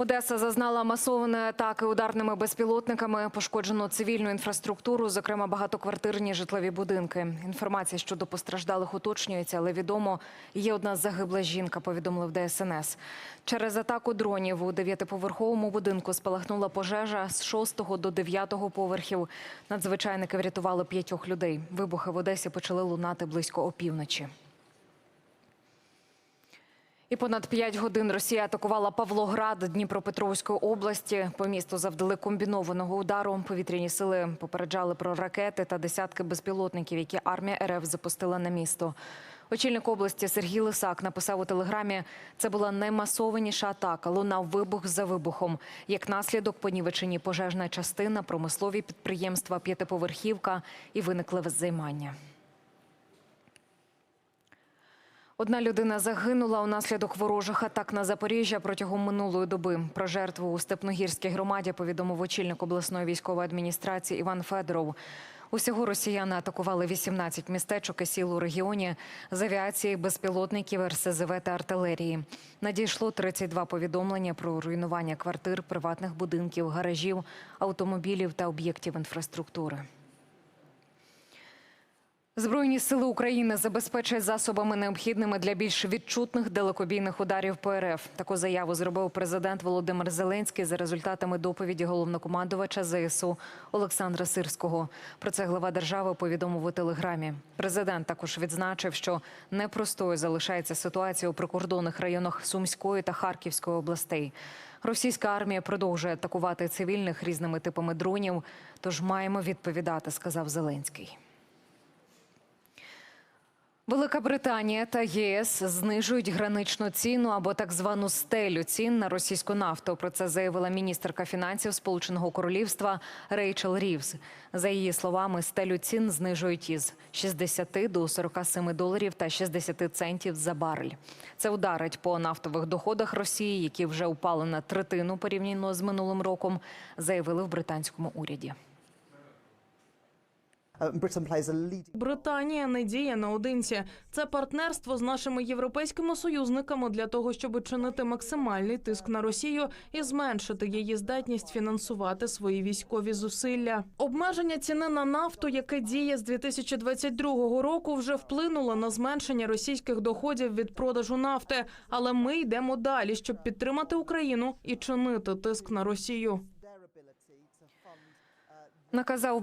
Одеса зазнала масованої атаки ударними безпілотниками. Пошкоджено цивільну інфраструктуру, зокрема багатоквартирні житлові будинки. Інформація щодо постраждалих уточнюється, але відомо, є одна загибла жінка, повідомив ДСНС. Через атаку дронів у дев'ятиповерховому будинку спалахнула пожежа з 6 до 9 поверхів. Надзвичайники врятували п'ятьох людей. Вибухи в Одесі почали лунати близько опівночі. І понад п'ять годин Росія атакувала Павлоград Дніпропетровської області. По місту завдали комбінованого удару. Повітряні сили попереджали про ракети та десятки безпілотників, які армія РФ запустила на місто. Очільник області Сергій Лисак написав у телеграмі: це була наймасованіша атака. Лунав вибух за вибухом. Як наслідок понівечені пожежна частина, промислові підприємства, п'ятиповерхівка і виникли займання. Одна людина загинула унаслідок ворожих атак на Запоріжжя протягом минулої доби. Про жертву у Степногірській громаді повідомив очільник обласної військової адміністрації Іван Федоров. Усього росіяни атакували 18 містечок і сіл у регіоні з авіації, безпілотників, РСЗВ та артилерії. Надійшло 32 повідомлення про руйнування квартир, приватних будинків, гаражів, автомобілів та об'єктів інфраструктури. Збройні сили України забезпечать засобами необхідними для більш відчутних далекобійних ударів по РФ. Таку заяву зробив президент Володимир Зеленський за результатами доповіді головнокомандувача ЗСУ Олександра Сирського. Про це глава держави повідомив у телеграмі. Президент також відзначив, що непростою залишається ситуація у прикордонних районах Сумської та Харківської областей. Російська армія продовжує атакувати цивільних різними типами дронів. Тож маємо відповідати, сказав Зеленський. Велика Британія та ЄС знижують граничну ціну або так звану стелю цін на російську нафту. Про це заявила міністерка фінансів Сполученого Королівства Рейчел Рівз. За її словами, стелю цін знижують із 60 до 47 доларів та 60 центів за барель. Це ударить по нафтових доходах Росії, які вже упали на третину порівняно з минулим роком, заявили в британському уряді. Британія не діє наодинці. Це партнерство з нашими європейськими союзниками для того, щоб чинити максимальний тиск на Росію і зменшити її здатність фінансувати свої військові зусилля. Обмеження ціни на нафту, яке діє з 2022 року, вже вплинуло на зменшення російських доходів від продажу нафти. Але ми йдемо далі, щоб підтримати Україну і чинити тиск на Росію. Наказав